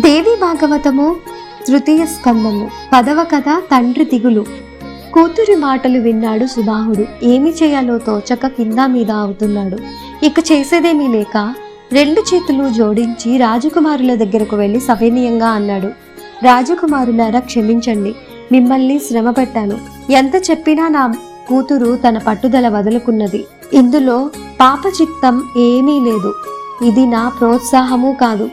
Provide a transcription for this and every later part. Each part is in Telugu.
దేవి భాగవతము తృతీయ స్కందము పదవ కథ తండ్రి దిగులు. కూతురి మాటలు విన్నాడు సుబాహుడు. ఏమి చేయాలో తోచక కింద మీద అవుతున్నాడు ఇక చేసేదేమీ లేక రెండు చేతులు జోడించి రాజకుమారుల దగ్గరకు వెళ్ళి సవినీయంగా అన్నాడు. రాజకుమారులారా క్షమించండి మిమ్మల్ని శ్రమ పెట్టాను. ఎంత చెప్పినా నా కూతురు తన పట్టుదల వదులుకున్నది. ఇందులో పాపచిత్తం ఏమీ లేదు. ఇది నా ప్రోత్సాహము కాదు.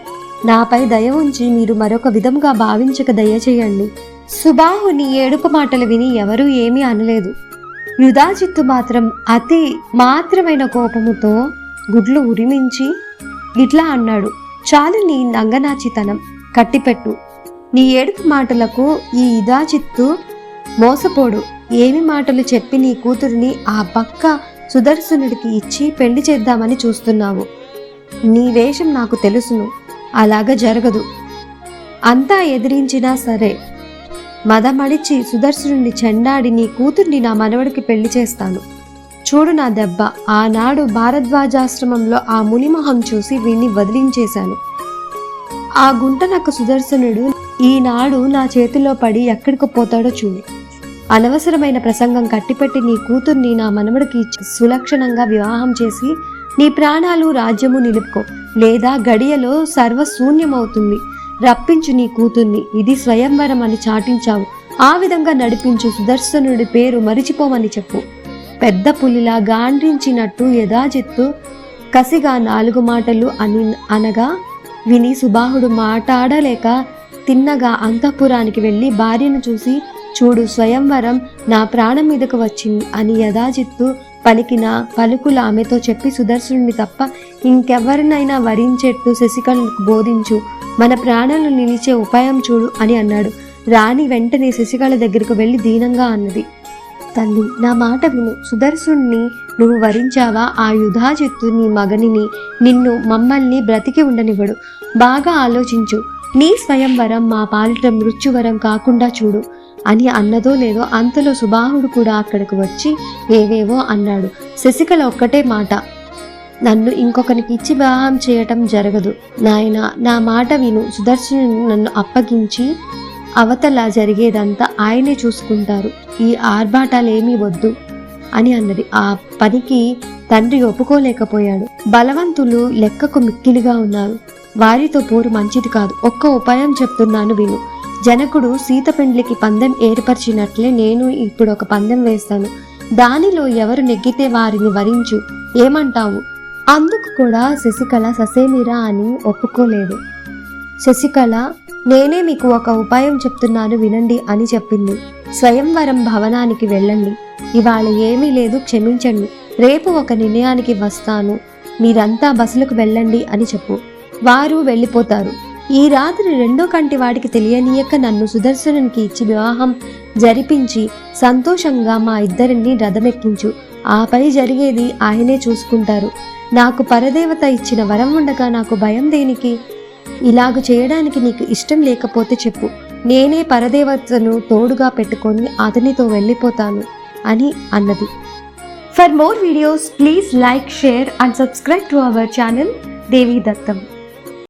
నాపై దయ ఉంచి మీరు మరొక విధంగా భావించక దయచేయండి. సుబాహుని ఏడుపు మాటలు విని ఎవరూ ఏమీ అనలేదు. యుధాజిత్తు మాత్రం అతి మాత్రమైన కోపముతో గుడ్లు ఉరిమించి ఇట్లా అన్నాడు. చాలు నీ నంగనాచితనం కట్టిపెట్టు. నీ ఏడుపు మాటలకు ఈ ఇదాజిత్తు మోసపోడు. ఏమి మాటలు చెప్పి నీ కూతురిని ఆ పక్క సుదర్శనుడికి ఇచ్చి పెళ్ళి చేద్దామని చూస్తున్నావు. నీ వేషం నాకు తెలుసును. అలాగ జరగదు. అంతా ఎదిరించినా సరే మదమడిచి సుదర్శనుడిని చెండాడి నీ కూతుర్ని నా మనవడికి పెళ్ళి చేస్తాను. చూడు నా దెబ్బ. ఆనాడు భారద్వాజాశ్రమంలో ఆ మునిమొహం చూసి వీణ్ణి వదిలించేశాను. ఆ గుంటనక్క సుదర్శనుడు ఈనాడు నా చేతిలో పడి ఎక్కడికి పోతాడో చూడు. అనవసరమైన ప్రసంగం కట్టిపెట్టి నీ కూతుర్ని నా మనవడికి సులక్షణంగా వివాహం చేసి నీ ప్రాణాలు రాజ్యము నిలుపుకో. లేదా గడియలో సర్వశూన్యమవుతుంది. రప్పించు నీ కూతుర్ని. ఇది స్వయంవరం అని చాటించావు. ఆ విధంగా నడిపించు సుదర్శనుడి పేరు మరిచిపోమని చెప్పు. పెద్ద పులిలా గాండ్రించినట్టు యథాజిత్తు కసిగా నాలుగు మాటలు అని అనగా విని సుబాహుడు మాట్లాడలేక తిన్నగా అంతఃపురానికి వెళ్ళి భార్యను చూసి చూడు స్వయంవరం నా ప్రాణం మీదకు వచ్చింది అని యథాజిత్తు పలికిన పలుకులు ఆమెతో చెప్పి సుదర్శనుడిని తప్ప ఇంకెవరినైనా వరించేట్టు శశికళకు బోధించు. మన ప్రాణాలు నిలిచే ఉపాయం చూడు అని అన్నాడు. రాణి వెంటనే శశికళ దగ్గరకు వెళ్ళి దీనంగా అన్నది. తల్లి నా మాట విను. సుదర్శుణ్ణి నువ్వు వరించావా? ఆ యుధాజిత్తు నీ మగనిని నిన్ను మమ్మల్ని బ్రతికి ఉండనివ్వడు. బాగా ఆలోచించు. నీ స్వయంవరం మా పాలిట మృత్యువరం కాకుండా చూడు. అని అన్నదో లేదో అంతలో సుబాహుడు కూడా అక్కడికి వచ్చి ఏవేవో అన్నాడు. శశికళ ఒక్కటే మాట నన్ను ఇంకొకరికి ఇచ్చి వివాహం చేయటం జరగదు. నాయన నా మాట విను. సుదర్శను నన్ను అప్పగించి అవతల జరిగేదంతా ఆయనే చూసుకుంటారు. ఈ ఆర్భాటాలేమీ వద్దు అని అన్నది. ఆ పనికి తండ్రి ఒప్పుకోలేకపోయాడు. బలవంతులు లెక్కకు మిక్కిలిగా ఉన్నారు. వారితో పోరు మంచిది కాదు. ఒక్క ఉపాయం చెప్తున్నాను విను. జనకుడు సీత పెండ్లికి పందెం ఏర్పరిచినట్లే నేను ఇప్పుడు ఒక పందెం వేస్తాను. దానిలో ఎవరు నెగ్గితే వారిని వరించు. ఏమంటావు? అందుకు కూడా శశికళ ససేమిరా అని ఒప్పుకోలేదు. శశికళ నేనే మీకు ఒక ఉపాయం చెప్తున్నాను వినండి అని చెప్పింది. స్వయంవరం భవనానికి వెళ్ళండి. ఇవాళ ఏమీ లేదు క్షమించండి. రేపు ఒక నిర్ణయానికి వస్తాను. మీరంతా బస్సులకు వెళ్ళండి అని చెప్పు. వారు వెళ్ళిపోతారు. ఈ రాత్రి రెండో కంటి వాడికి తెలియనీయక నన్ను సుదర్శనునికి ఇచ్చి వివాహం జరిపించి సంతోషంగా మా ఇద్దరిని రథమెక్కించు. ఆపై జరిగేది ఆయనే చూసుకుంటారు. నాకు పరదేవత ఇచ్చిన వరం ఉండగా నాకు భయం దేనికి? ఇలాగ చేయడానికి నీకు ఇష్టం లేకపోతే చెప్పు. నేనే పరదేవతను తోడుగా పెట్టుకొని అతనితో వెళ్ళిపోతాను అని అన్నది. For more videos please like share and subscribe to our channel Devi Dattam